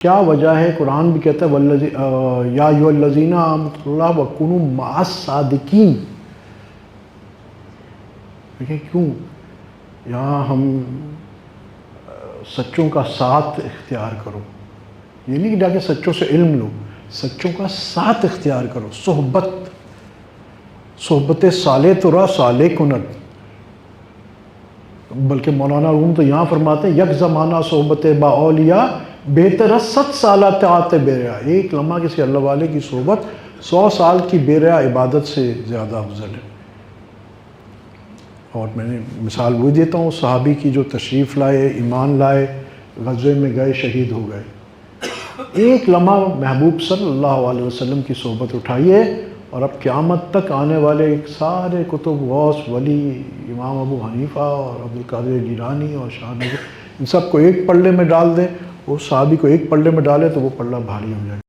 क्या वजह है? कुरान भी कहता है, वल्लजी या युवल्लजीना आमतुल्लाह वकुनु मास सादिकीन। देखिए क्यों? यहाँ हम सच्चों का साथ इख्तियार करो। ये नहीं कि जाके सच्चों से इल्म लो, सच्चों का साथ इख्तियार करो। सोहबत सोहबत साले तो रहा, साले कुनत। बल्कि मौलाना रूम तो यहाँ फरमाते हैं, यक ज़माना सोहबत बाओलिया बेहतर सत साल तात बेरा एक लम्हा किसी अल्लाह वाले की सोबत सौ साल की बेरा इबादत से ज़्यादा अफजल है। और मैंने मिसाल वही देता हूँ, सहाबी की जो तशरीफ़ लाए, ईमान लाए गज़े में गए, शहीद हो गए। एक लम्हा महबूब सल्लल्लाहु अलैहि वसल्लम की सोबत उठाइए और अब क़यामत तक आने वाले एक सारे कुतुब, गौस, वली, इमाम अबू हनीफ़ा और अब्दुल कादिर और शाह इन सबको एक पल्ले में डाल दें। उस साहबी को एक पल्ले में डाले तो वो पल्ला भारी हो जाए